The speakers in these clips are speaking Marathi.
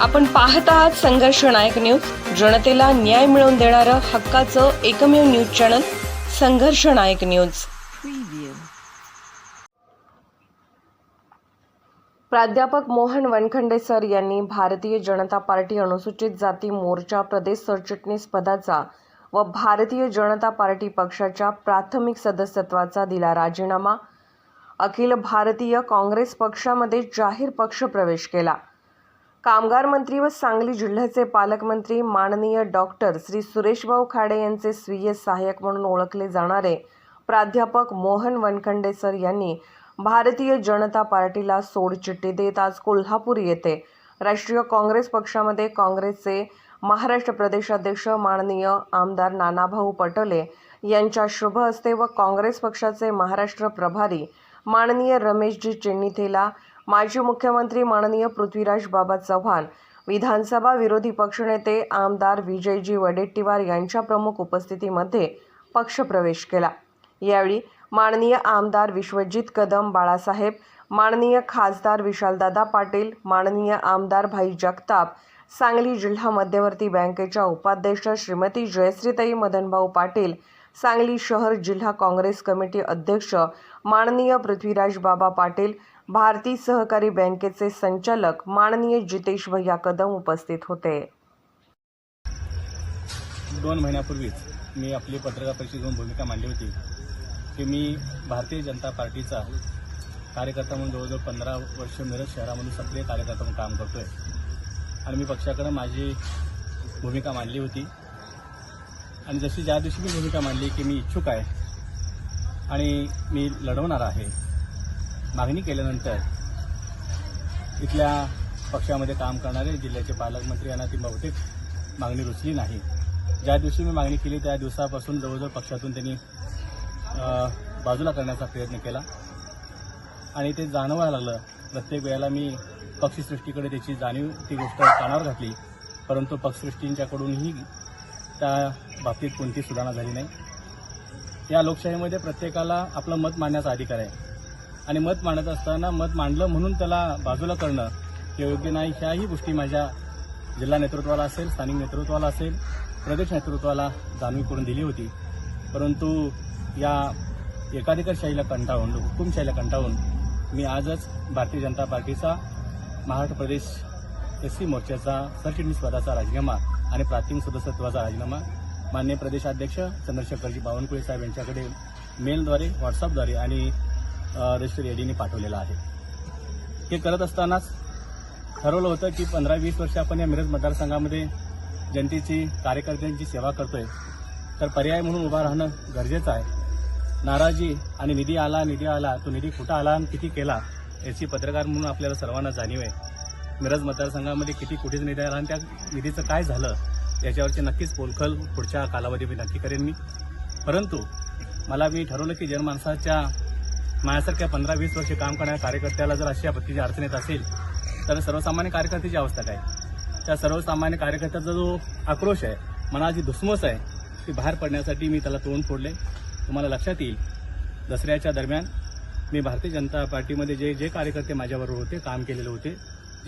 आपण पाहत आहात संघर्ष नायक न्यूज. जनतेला न्याय मिळवून देणारं हक्काचं एकमेव न्यूज चॅनल संघर्ष नायक न्यूज. प्राध्यापक मोहन वनखंडे सर यांनी भारतीय जनता पार्टी अनुसूचित जाती मोर्चा प्रदेश सरचिटणीस पदाचा व भारतीय जनता पार्टी पक्षाच्या प्राथमिक सदस्यत्वाचा दिला राजीनामा. अखिल भारतीय काँग्रेस पक्षामध्ये जाहीर पक्ष प्रवेश केला. कामगार मंत्री व सांगली जिल्ह्याचे पालकमंत्री माननीय डॉक्टर श्री सुरेशभाऊ खाडे यांचे स्वीय सहाय्यक म्हणून ओळखले जाणारे प्राध्यापक मोहन वनखंडे सर यांनी भारतीय जनता पार्टीला सोडचिठ्ठी देत आज कोल्हापूर येथे राष्ट्रीय काँग्रेस पक्षामध्ये काँग्रेसचे महाराष्ट्र प्रदेशाध्यक्ष माननीय आमदार नानाभाऊ पटोले यांच्या शुभ हस्ते व काँग्रेस पक्षाचे महाराष्ट्र प्रभारी माननीय रमेशजी चिन्निथेला माजी मुख्यमंत्री माननीय पृथ्वीराज बाबा चव्हाण विधानसभा विरोधी पक्षनेते आमदार विजयजी वडेट्टीवार यांच्या प्रमुख उपस्थितीमध्ये पक्षप्रवेश केला. यावेळी माननीय आमदार विश्वजित कदम बाळासाहेब माननीय खासदार विशालदादा पाटील माननीय आमदार भाई जगताप सांगली जिल्हा मध्यवर्ती बँकेच्या उपाध्यक्ष श्रीमती जयश्रीताई मदनभाऊ पाटील सांगली शहर जिल्हा काँग्रेस कमिटी अध्यक्ष माननीय पृथ्वीराज बाबा पाटील भारतीय सहकारी बँकेचे संचालक माननीय जितेश भैया कदम उपस्थित होते. दोन महिन्यापूर्वीच मी आपली पत्रकार परिषद घेऊन भूमिका मांडली होती की मी भारतीय जनता पार्टीचा कार्यकर्ता म्हणून जवळजवळ पंधरा वर्ष मिरज शहरामधून सक्रिय कार्यकर्ता म्हणून काम करतोय. आणि मी पक्षाकडे माझी भूमिका मांडली होती. आणि जशी ज्या दिवशी मी भूमिका मांडली की मी इच्छुक आहे आणि मी लढवणार आहे मागणी केल्यानंतर इथल्या पक्षामध्ये काम करणारे जिल्ह्याचे पालकमंत्री यांना ती बहुतेक मागणी रुचली नाही. ज्या दिवशी मी मागणी केली त्या दिवसापासून जवळजवळ पक्षातून त्यांनी बाजूला करण्याचा प्रयत्न केला. आणि ते जाणवायला लागलं प्रत्येक वेळेला मी पक्षसृष्टीकडे त्याची जाणीव ती गोष्ट कानावर घातली. परंतु पक्षसृष्टींच्याकडूनही त्या बाबतीत कोणती सुधारणा झाली नाही. या लोकशाहीमध्ये प्रत्येकाला आपलं मत मांडण्याचा अधिकार आहे. आणि मत मांडत असताना मत मांडलं म्हणून त्याला बाजूला करणं हे योग्य नाही. ह्याही गोष्टी माझ्या जिल्हा नेतृत्वाला असेल स्थानिक नेतृत्वाला असेल प्रदेश नेतृत्वाला जाणीव करून दिली होती. परंतु या एकाधिकारशाहीला कंटाळून हुकुमशाहीला कंटाळून मी आजच भारतीय जनता पार्टीचा महाराष्ट्र प्रदेश एस सी मोर्चाचा सरचिटणीस पदाचा राजीनामा आणि प्राथमिक सदस्यत्वाचा राजीनामा. मान्य प्रदेशाध्यक्ष चंद्रशेखरजी बावनकुळे साहेब यांच्याकडे मेलद्वारे व्हॉट्सअपद्वारे आणि रजिस्टर एडीने पाठवलेला आहे. हे करत असतानाच ठरवलं होतं की पंधरा वीस वर्ष आपण या मिरज मतदारसंघामध्ये जनतेची कार्यकर्त्यांची सेवा करतोय. तर पर्याय म्हणून उभा राहणं गरजेचं आहे. नाराजी आणि निधी आला निधी आला तो निधी कुठं आला आणि किती केला याची पत्रकार म्हणून आपल्याला सर्वांना जाणीव आहे. मिरज मतदारसंघामध्ये किती कुठेच निधी आला आणि त्या निधीचं काय झालं? याच्यावरची नक्कीच पोलखल पुढच्या कालावधीमध्ये नक्की करेन मी. परंतु मला मी ठरवलं की जनमानसाच्या माझ्यासारख्या पंधरा वीस वर्ष काम करणाऱ्या कार्यकर्त्याला जर अशा पद्धतीची अडचण येत असेल तर सर्वसामान्य कार्यकर्त्याची अवस्था काय? त्या सर्वसामान्य कार्यकर्त्याचा जो आक्रोश आहे मनाची धुसमस आहे ती बाहेर पडण्यासाठी मी त्याला तोंड फोडले. तुम्हाला लक्षात येईल दसऱ्याच्या दरम्यान मी भारतीय जनता पार्टीमध्ये जे जे कार्यकर्ते माझ्याबरोबर होते काम केलेले होते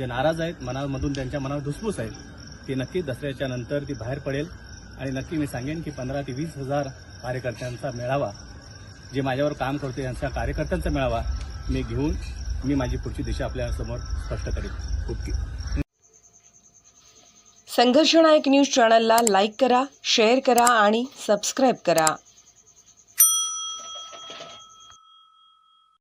जे नाराज आहेत मनामधून त्यांच्या मनावर धुसफूस आहे ती नक्की दसऱ्याच्या नंतर ती बाहेर पडेल. आणि नक्की मी सांगेन की पंधरा ते वीस हजार कार्यकर्त्यांचा मेळावा जे माझ्यावर काम करते यांच्या कार्यकर्त्यांचा मेळावा मी घेऊन मी माझी पुढची दिशा आपल्यासमोर स्पष्ट करेन. ओके. संघर्ष नायक न्यूज चॅनलला लाईक करा शेअर करा आणि सबस्क्राईब करा.